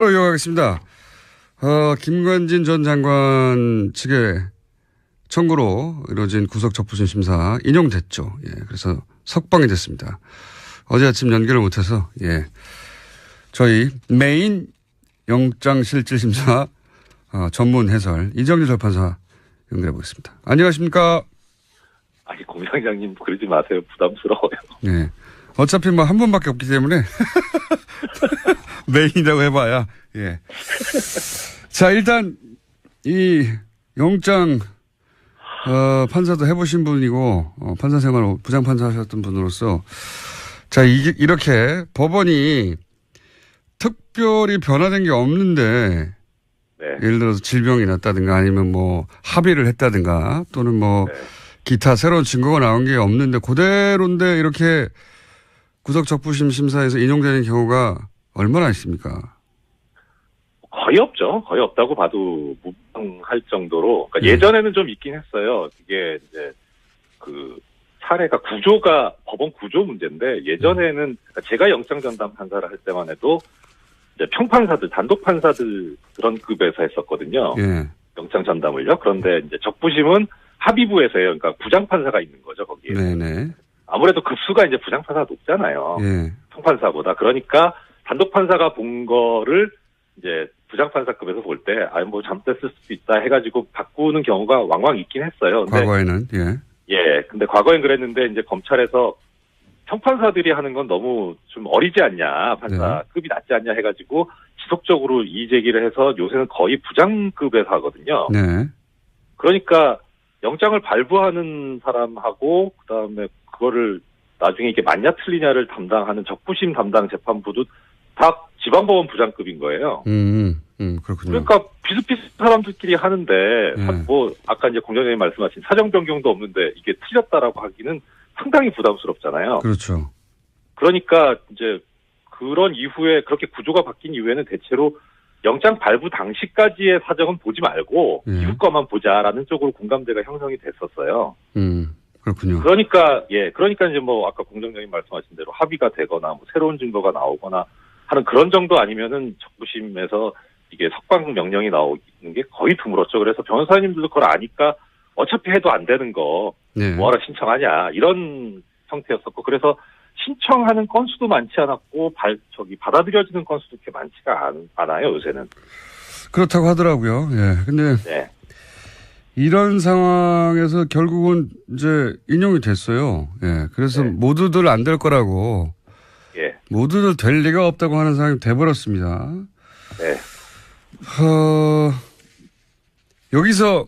어, 이어가겠습니다. 어, 김관진 전 장관 측의 청구로 이루어진 구속 적부심 심사 인용됐죠. 예, 그래서 석방이 됐습니다. 어제 아침 연결을 못해서, 예. 저희 메인 영장실질심사 어, 전문 해설 이정재 절판사 연결해 보겠습니다. 안녕하십니까? 아니 공장장님 그러지 마세요 부담스러워요. 예. 어차피 뭐 한 번밖에 없기 때문에 메인이라고 해봐야 예. 자 일단 이 영장 어, 판사도 해보신 분이고 어, 판사 생활 부장 판사 하셨던 분으로서 자 이게 이렇게 법원이 특별히 변화된 게 없는데 네. 예를 들어서 질병이 났다든가 아니면 뭐 합의를 했다든가 또는 뭐 네. 기타 새로운 증거가 나온 게 없는데 그대로인데 이렇게 구속 적부심 심사에서 인용되는 경우가 얼마나 있습니까? 거의 없죠. 거의 없다고 봐도 무방할 정도로. 그러니까 네. 예전에는 좀 있긴 했어요. 이게 이제 그 사례가 구조가 법원 구조 문제인데 예전에는 그러니까 제가 영장 전담 판사를 할 때만 해도 이제 평판사들 단독 판사들 그런 급에서 했었거든요. 예. 영장 전담을요. 그런데 이제 적부심은 합의부에서 해요. 그러니까 부장 판사가 있는 거죠 거기에. 네네. 아무래도 급수가 이제 부장 판사가 높잖아요. 예. 총판사보다. 그러니까 단독 판사가 본 거를 이제 부장 판사급에서 볼 때, 아, 뭐 잘못됐을 수도 있다 해가지고 바꾸는 경우가 왕왕 있긴 했어요. 근데, 과거에는 예. 예. 근데 과거엔 그랬는데 이제 검찰에서 평판사들이 하는 건 너무 좀 어리지 않냐, 판사급이 낮지 않냐 해가지고 지속적으로 이의 제기를 해서 요새는 거의 부장급에서 하거든요. 네. 그러니까 영장을 발부하는 사람하고 그다음에 그거를 나중에 이게 맞냐 틀리냐를 담당하는 적부심 담당 재판부도 다 지방법원 부장급인 거예요. 음, 음, 그렇군요. 그러니까 비슷비슷 사람들끼리 하는데 네. 사- 뭐 아까 이제 공장장님 말씀하신 사정 변경도 없는데 이게 틀렸다라고 하기는 상당히 부담스럽잖아요. 그렇죠. 그러니까 이제 그런 이후에 그렇게 구조가 바뀐 이후에는 대체로 영장 발부 당시까지의 사정은 보지 말고 예. 이후 거만 보자라는 쪽으로 공감대가 형성이 됐었어요. 음, 그렇군요. 그러니까 예, 그러니까 이제 뭐 아까 공장장님 말씀하신 대로 합의가 되거나 뭐 새로운 증거가 나오거나 하는 그런 정도 아니면은 적부심에서 이게 석방 명령이 나오는 게 거의 드물었죠. 그래서 변호사님들도 그걸 아니까 어차피 해도 안 되는 거 네. 뭐하러 신청하냐 이런 형태였었고 그래서 신청하는 건수도 많지 않았고 발 저기 받아들여지는 건수도 그렇게 많지가 않, 않아요 요새는. 그렇다고 하더라고요. 예. 근데 네. 이런 상황에서 결국은 이제 인용이 됐어요. 예. 그래서 네. 모두들 안 될 거라고 예. 모두들 될 리가 없다고 하는 상황이 돼버렸습니다. 네. 어, 여기서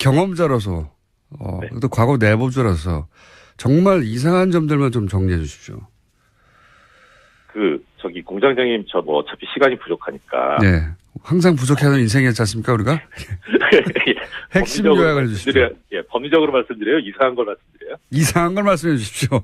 경험자로서, 어, 네. 또 과거 내부자로서 정말 이상한 점들만 좀 정리해 주십시오. 그 저기 공장장님 저 뭐 어차피 시간이 부족하니까 네. 항상 부족해하는 인생이었지 않습니까, 우리가? 예. 핵심 요약을 해주십시오. 예, 법리적으로 말씀드려요. 이상한 걸 말씀드려요. 이상한 걸 말씀해 주십시오.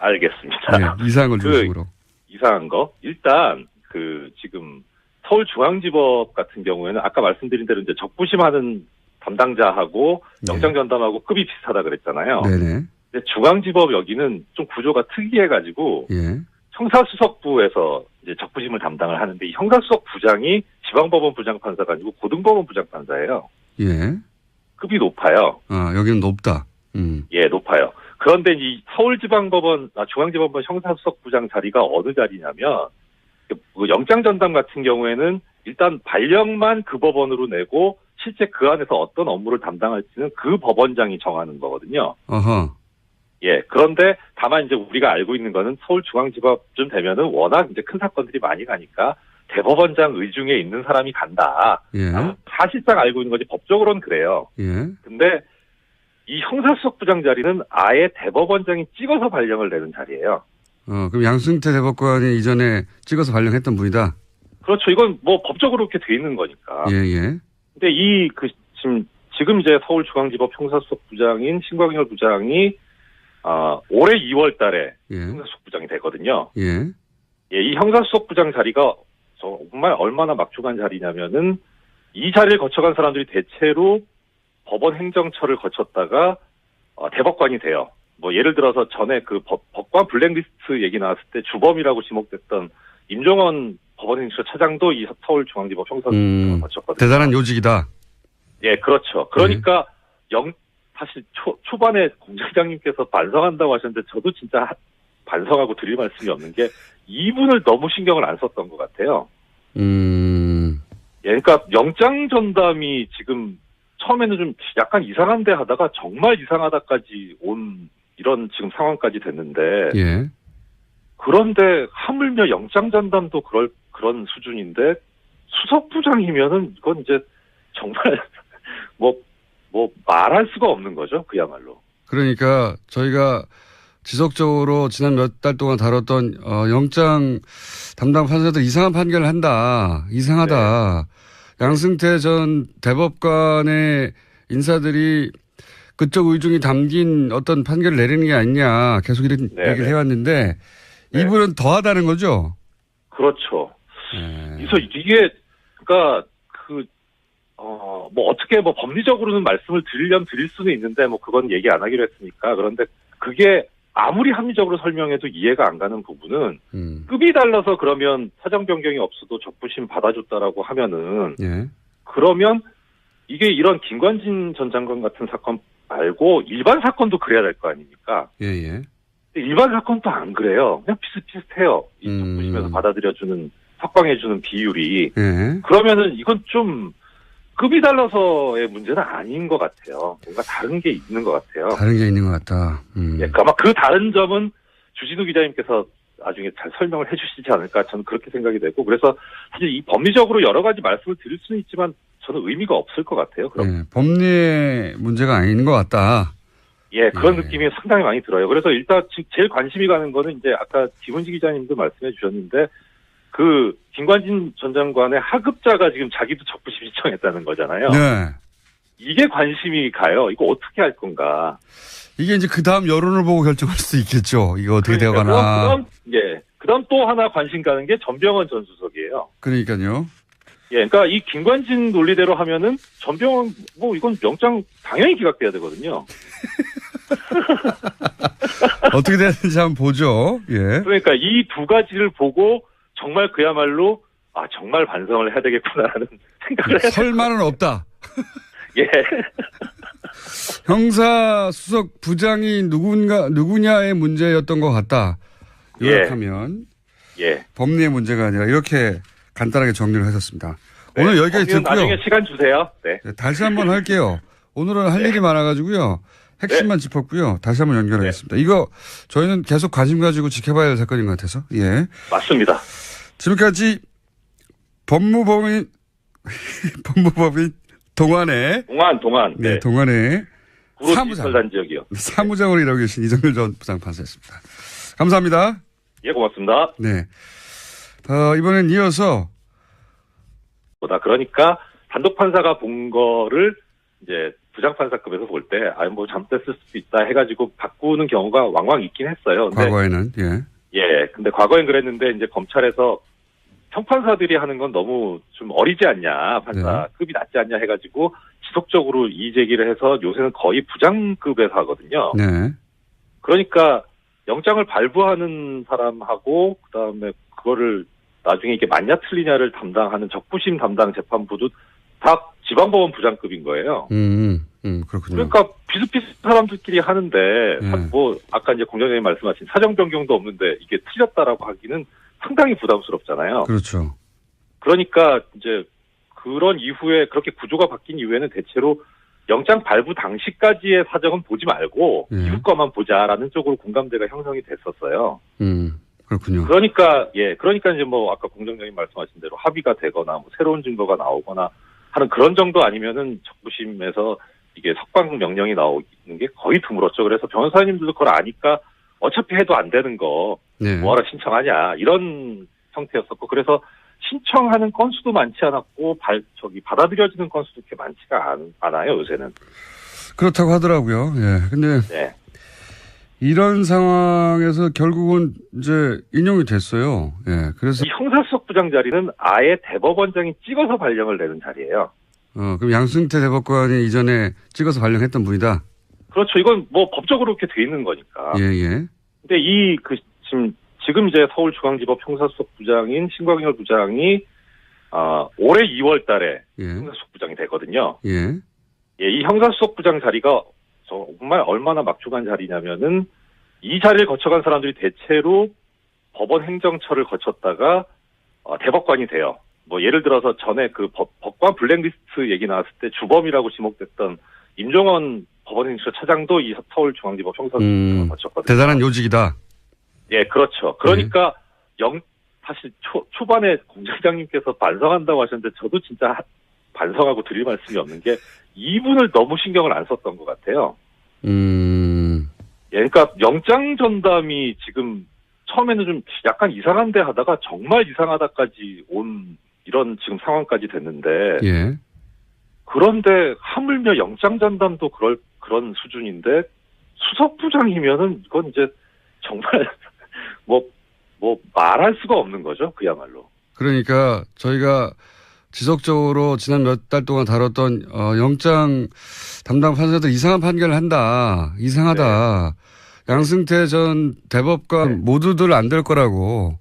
알겠습니다. 네, 이상한 걸 그- 중심으로. 이상한 거 일단 그 지금 서울중앙지법 같은 경우에는 아까 말씀드린 대로 이제 적부심하는 담당자하고 네. 영장 전담하고 급이 비슷하다 그랬잖아요. 네네. 근데 중앙지법 여기는 좀 구조가 특이해가지고 예. 형사수석부에서 이제 적부심을 담당을 하는데 이 형사수석 부장이 지방법원 부장판사가 아니고 고등법원 부장판사예요. 예. 급이 높아요. 아, 여기는 높다. 음. 예, 높아요. 그런데 이 서울지방법원, 아, 중앙지방법원 형사수석 부장 자리가 어느 자리냐면, 그 영장 전담 같은 경우에는 일단 발령만 그 법원으로 내고 실제 그 안에서 어떤 업무를 담당할지는 그 법원장이 정하는 거거든요. 어허. 예, 그런데 다만 이제 우리가 알고 있는 거는 서울중앙지법쯤 되면은 워낙 이제 큰 사건들이 많이 가니까 대법원장 의중에 있는 사람이 간다. 예. 사실상 알고 있는 거지 법적으로는 그래요. 예. 근데 이 형사수석 부장 자리는 아예 대법원장이 찍어서 발령을 내는 자리예요. 어, 그럼 양승태 대법관이 이전에 찍어서 발령했던 분이다. 그렇죠. 이건 뭐 법적으로 이렇게 돼 있는 거니까. 예, 예. 근데 이 그 지금 지금 이제 서울중앙지법 형사수석 부장인 신광열 부장이 아 올해 2월 달에 예. 형사수석 부장이 되거든요. 예. 예, 이 형사수석 부장 자리가 정말 얼마나 막중한 자리냐면은 이 자리를 거쳐간 사람들이 대체로 법원 행정처를 거쳤다가 어, 대법관이 돼요. 뭐 예를 들어서 전에 그 법, 법관 블랙리스트 얘기 나왔을 때 주범이라고 지목됐던 임종원 법원 행정처 차장도 이 서울중앙지법 형사 음, 소송을 거쳤거든요. 대단한 요직이다. 예, 그렇죠. 그러니까 영 사실 초 초반에 공장장님께서 반성한다고 하셨는데 저도 진짜 하- 반성하고 드릴 말씀이 없는 게 이분을 너무 신경을 안 썼던 것 같아요. 음, 예, 그러니까 영장 전담이 지금 처음에는 좀 약간 이상한데 하다가 정말 이상하다까지 온 이런 지금 상황까지 됐는데 예. 그런데 하물며 영장 전담도 그럴 그런 수준인데 수석부장이면은 이건 이제 정말 뭐 뭐 말할 수가 없는 거죠 그야말로 그러니까 저희가 지속적으로 지난 몇 달 동안 다뤘던 어, 영장 담당 판사들 이상한 판결을 한다. 이상하다. 네. 양승태 전 대법관의 인사들이 그쪽 의중이 담긴 어떤 판결을 내리는 게 아니냐 계속 이런 네, 얘기를 네. 해왔는데 네. 이분은 더하다는 거죠. 그렇죠. 네. 그래서 이게 그러니까 그 어, 뭐 어떻게 뭐 법리적으로는 말씀을 드리려면 드릴 수는 있는데 뭐 그건 얘기 안 하기로 했으니까 그런데 그게 아무리 합리적으로 설명해도 이해가 안 가는 부분은 음. 급이 달라서 그러면 사정 변경이 없어도 적부심 받아줬다라고 하면은 예. 그러면 이게 이런 김관진 전 장관 같은 사건 말고 일반 사건도 그래야 될 거 아닙니까? 예, 예. 일반 사건도 안 그래요. 그냥 비슷비슷해요. 이 음. 적부심에서 받아들여주는 석방해주는 비율이 예. 그러면은 이건 좀 급이 달라서의 문제는 아닌 것 같아요. 뭔가 다른 게 있는 것 같아요. 다른 게 있는 것 같다. 음. 예, 아마 그 다른 점은 주진우 기자님께서 나중에 잘 설명을 해주시지 않을까 저는 그렇게 생각이 되고 그래서 사실 이 법리적으로 여러 가지 말씀을 드릴 수는 있지만 저는 의미가 없을 것 같아요. 그럼 예. 법리의 문제가 아닌 것 같다. 예 그런 예. 느낌이 상당히 많이 들어요. 그래서 일단 지금 제일 관심이 가는 거는 이제 아까 김은지 기자님도 말씀해 주셨는데 그 김관진 전 장관의 하급자가 지금 자기도 적부심 신청했다는 거잖아요. 네. 이게 관심이 가요. 이거 어떻게 할 건가? 이게 이제 그 다음 여론을 보고 결정할 수도 있겠죠. 이거 어떻게 그러니까 되어가나. 그다음, 그다음, 예. 그다음 또 하나 관심 가는 게 전병헌 전 수석이에요. 그러니까요. 예, 그러니까 이 김관진 논리대로 하면은 전병헌 뭐 이건 영장 당연히 기각돼야 되거든요. 어떻게 되는지 한번 보죠. 예. 그러니까 이 두 가지를 보고 정말 그야말로 아 정말 반성을 해야 되겠구나라는 생각을 해요. 설마는 없다. 예, 형사 수석 부장이 누군가 누구냐의 문제였던 것 같다. 예. 요약하면 예. 법리의 문제가 아니라 이렇게 간단하게 정리를 하셨습니다. 오늘 여기까지 듣고요. 나중에 시간 주세요. 네. 네, 다시 한번 할게요. 오늘은 할 일이 많아가지고요. 핵심만 짚었고요. 다시 한번 연결하겠습니다. 이거 저희는 계속 관심 가지고 지켜봐야 할 사건인 것 같아서. 예. 맞습니다. 지금까지 법무법인 법무법인 동안의 동안 동안 네, 네. 구로 사무장. 단지역이요. 사무장으로 일하고 계신 이정열 전 부장판사였습니다. 감사합니다. 예, 고맙습니다. 네. 어, 이번엔 이어서 보다 그러니까 단독 판사가 본 거를 이제 부장 판사급에서 볼 때 아니 뭐 잘못됐을 수도 있다 해가지고 바꾸는 경우가 왕왕 있긴 했어요. 근데 과거에는 예. 예, 근데 과거엔 그랬는데 이제 검찰에서 평판사들이 하는 건 너무 좀 어리지 않냐 판사급이 낮지 않냐 해가지고 지속적으로 이의 제기를 해서 요새는 거의 부장급에서 하거든요. 네. 그러니까 영장을 발부하는 사람하고 그 다음에 그거를 나중에 이게 맞냐 틀리냐를 담당하는 적부심 담당 재판부도 다 지방법원 부장급인 거예요. 음, 음, 음, 그렇군요. 그러니까 비슷비슷 사람들끼리 하는데 네. 사- 뭐 아까 이제 공장장님 말씀하신 사정 변경도 없는데 이게 틀렸다라고 하기는 상당히 부담스럽잖아요. 그렇죠. 그러니까 이제 그런 이후에 그렇게 구조가 바뀐 이후에는 대체로 영장 발부 당시까지의 사정은 보지 말고 예. 이후 거만 보자라는 쪽으로 공감대가 형성이 됐었어요. 음, 그렇군요. 그러니까 예, 그러니까 이제 뭐 아까 공장장님 말씀하신 대로 합의가 되거나 뭐 새로운 증거가 나오거나 하는 그런 정도 아니면은 적부심에서 이게 석방 명령이 나오는 게 거의 드물었죠. 그래서 변호사님들도 그걸 아니까 어차피 해도 안 되는 거 네. 뭐하러 신청하냐 이런 형태였었고 그래서 신청하는 건수도 많지 않았고 발 저기 받아들여지는 건수도 그렇게 많지가 않, 않아요 요새는. 그렇다고 하더라고요. 예. 근데 네. 이런 상황에서 결국은 이제 인용이 됐어요. 예. 그래서 이 형사수석 부장 자리는 아예 대법원장이 찍어서 발령을 내는 자리예요. 어, 그럼 양승태 대법관이 이전에 찍어서 발령했던 분이다. 그렇죠. 이건 뭐 법적으로 그렇게 돼 있는 거니까. 예, 예. 근데 이 그 지금 지금 이제 서울중앙지법 형사수석 부장인 신광열 부장이 아, 올해 2월 달에 예. 형사수석 부장이 되거든요. 예. 예, 이 형사수석 부장 자리가 정말 얼마나 막중한 자리냐면은 이 자리를 거쳐간 사람들이 대체로 법원 행정처를 거쳤다가 어, 대법관이 돼요. 뭐 예를 들어서 전에 그 법, 법관 블랙리스트 얘기 나왔을 때 주범이라고 지목됐던 임종원 법원행정처 차장도 이 서울중앙지법 형사수석을 음, 거쳤거든요. 대단한 요직이다. 예, 그렇죠. 그러니까 영 사실 초 초반에 공장장님께서 반성한다고 하셨는데 저도 진짜 하- 반성하고 드릴 말씀이 없는 게 이분을 너무 신경을 안 썼던 것 같아요. 음, 예, 그러니까 영장 전담이 지금 처음에는 좀 약간 이상한데 하다가 정말 이상하다까지 온 이런 지금 상황까지 됐는데 예. 그런데 하물며 영장 전담도 그럴 그런 수준인데 수석 부장이면은 이건 이제 정말 뭐뭐 말할 수가 없는 거죠 그야말로 그러니까 저희가 지속적으로 지난 몇 달 동안 다뤘던 어, 영장 담당 판사들 이상한 판결을 한다. 이상하다. 양승태 전 대법관 네. 모두들 안 될 거라고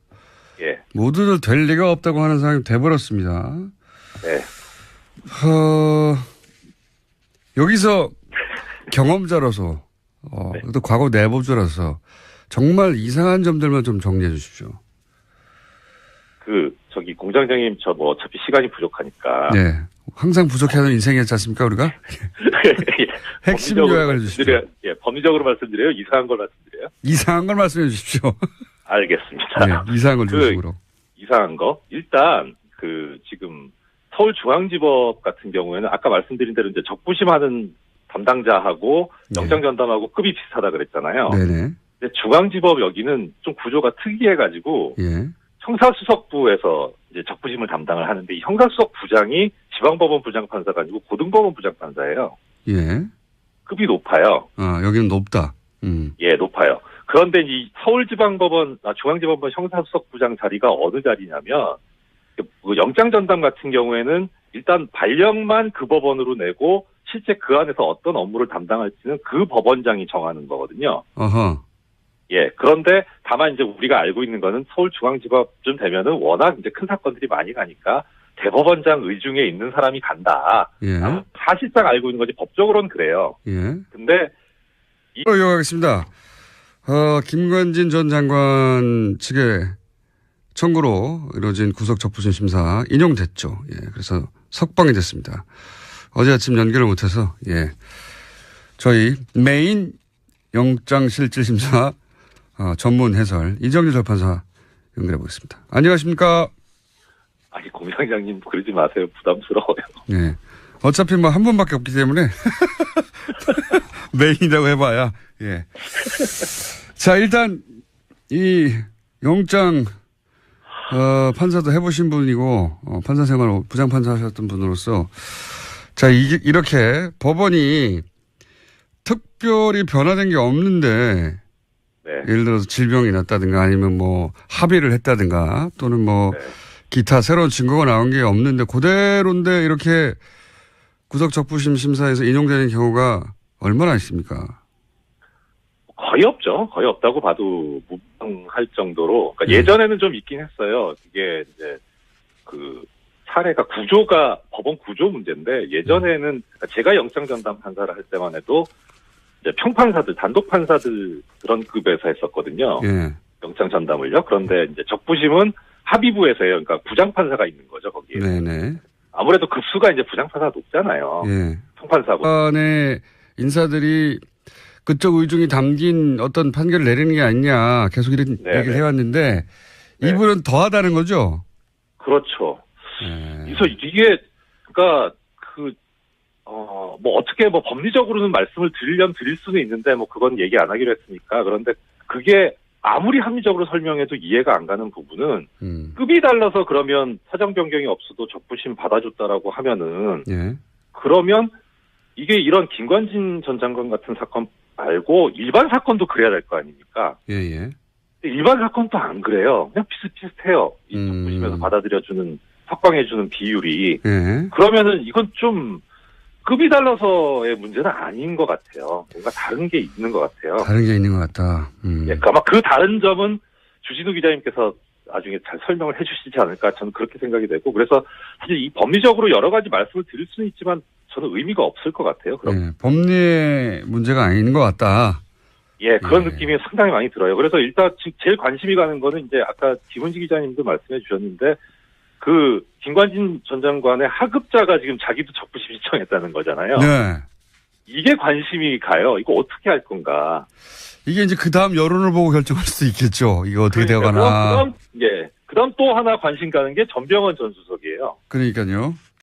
예 모두들 될 리가 없다고 하는 상황이 돼버렸습니다. 네. 어, 여기서 경험자로서 어, 네. 또 과거 내부자로서 정말 이상한 점들만 좀 정리해 주십시오. 그 저기 공장장님 저 뭐 어차피 시간이 부족하니까 네. 항상 부족해하는 인생이었지 않습니까, 우리가? 예, 핵심 요약을 해주십시오. 예 법리적으로 말씀드려요 이상한 걸 말씀드려요 이상한 걸 말씀해 주십시오. 알겠습니다 네, 이상한 걸 그- 중심으로. 이상한 거 일단 그 지금 서울중앙지법 같은 경우에는 아까 말씀드린 대로 이제 적부심하는 담당자하고 네. 영장 전담하고 급이 비슷하다 그랬잖아요. 네네. 근데 중앙지법 여기는 좀 구조가 특이해가지고 예. 형사수석부에서 이제 적부심을 담당을 하는데 이 형사수석 부장이 지방법원 부장판사가 아니고 고등법원 부장판사예요. 예. 급이 높아요. 아, 여기는 높다. 음. 예, 높아요. 그런데 이 서울지방법원, 아, 중앙지방법원 형사수석 부장 자리가 어느 자리냐면, 그 영장 전담 같은 경우에는 일단 발령만 그 법원으로 내고 실제 그 안에서 어떤 업무를 담당할지는 그 법원장이 정하는 거거든요. 어허. 예, 그런데 다만 이제 우리가 알고 있는 거는 서울중앙지법쯤 되면은 워낙 이제 큰 사건들이 많이 가니까 대법원장 의중에 있는 사람이 간다. 예. 사실상 알고 있는 거지 법적으로는 그래요. 예. 근데 로 이어가겠습니다. 어, 김관진 전 장관 측의 청구로 이루어진 구속 적부심 심사 인용됐죠. 예. 그래서 석방이 됐습니다. 어제 아침 연결을 못해서, 예. 저희 메인 영장실질심사 어, 전문 해설 이정재 절판사 연결해 보겠습니다. 안녕하십니까? 아니 공장장님 그러지 마세요. 부담스러워요. 예. 어차피 뭐 한 분밖에 없기 때문에 메인이라고 해봐야 예. 자 일단 이 영장 어, 판사도 해보신 분이고 어, 판사 생활 부장 판사 하셨던 분으로서 자 이, 이렇게 법원이 특별히 변화된 게 없는데 네. 예를 들어서 질병이 났다든가 아니면 뭐 합의를 했다든가 또는 뭐 네. 기타 새로운 증거가 나온 게 없는데 그대로인데 이렇게 구속 적부심 심사에서 인용되는 경우가 얼마나 있습니까? 거의 없죠. 거의 없다고 봐도 무방할 정도로. 그러니까 음. 예전에는 좀 있긴 했어요. 이게 이제 그 사례가 구조가 법원 구조 문제인데 예전에는 그러니까 제가 영장 전담 판사를 할 때만 해도 이제 평판사들 단독 판사들 그런 급에서 했었거든요. 예. 영장 전담을요. 그런데 이제 적부심은 합의부에서 해요. 그러니까 부장 판사가 있는 거죠 거기에. 네네. 아무래도 급수가 이제 부장 판사가 높잖아요. 예. 평판사보다. 안에 인사들이 그쪽 의중이 담긴 어떤 판결을 내리는 게 아니냐 계속 이런 네네. 얘기를 해왔는데 네. 이분은 더하다는 거죠? 그렇죠. 예. 그래서 이게 그러니까 그 어, 뭐 어떻게 뭐 법리적으로는 말씀을 드리려면 드릴 수는 있는데 뭐 그건 얘기 안 하기로 했으니까 그런데 그게 아무리 합리적으로 설명해도 이해가 안 가는 부분은 음. 급이 달라서 그러면 사정 변경이 없어도 적부심 받아줬다라고 하면은 예. 그러면 이게 이런 김관진 전 장관 같은 사건 말고 일반 사건도 그래야 될 거 아닙니까? 예, 예. 일반 사건도 안 그래요. 그냥 비슷비슷해요. 이 음. 적부심에서 받아들여주는 석방해주는 비율이 예. 그러면은 이건 좀 급이 달라서의 문제는 아닌 것 같아요. 뭔가 다른 게 있는 것 같아요. 다른 게 있는 것 같다. 음. 예, 아마 그 다른 점은 주진우 기자님께서 나중에 잘 설명을 해주시지 않을까 저는 그렇게 생각이 되고 그래서 사실 이 법리적으로 여러 가지 말씀을 드릴 수는 있지만 저는 의미가 없을 것 같아요. 그럼 예, 법리의 문제가 아닌 것 같다. 예 그런 예. 느낌이 상당히 많이 들어요. 그래서 일단 지- 제일 관심이 가는 거는 이제 아까 김은지 기자님도 말씀해 주셨는데 그 김관진 전 장관의 하급자가 지금 자기도 적부심 신청했다는 거잖아요. 네. 이게 관심이 가요. 이거 어떻게 할 건가? 이게 이제 그 다음 여론을 보고 결정할 수도 있겠죠. 이거 어떻게 그러니까 되어가나. 그다음, 그다음 예. 그다음 또 하나 관심 가는 게 전병헌 전 수석이에요. 그러니까요.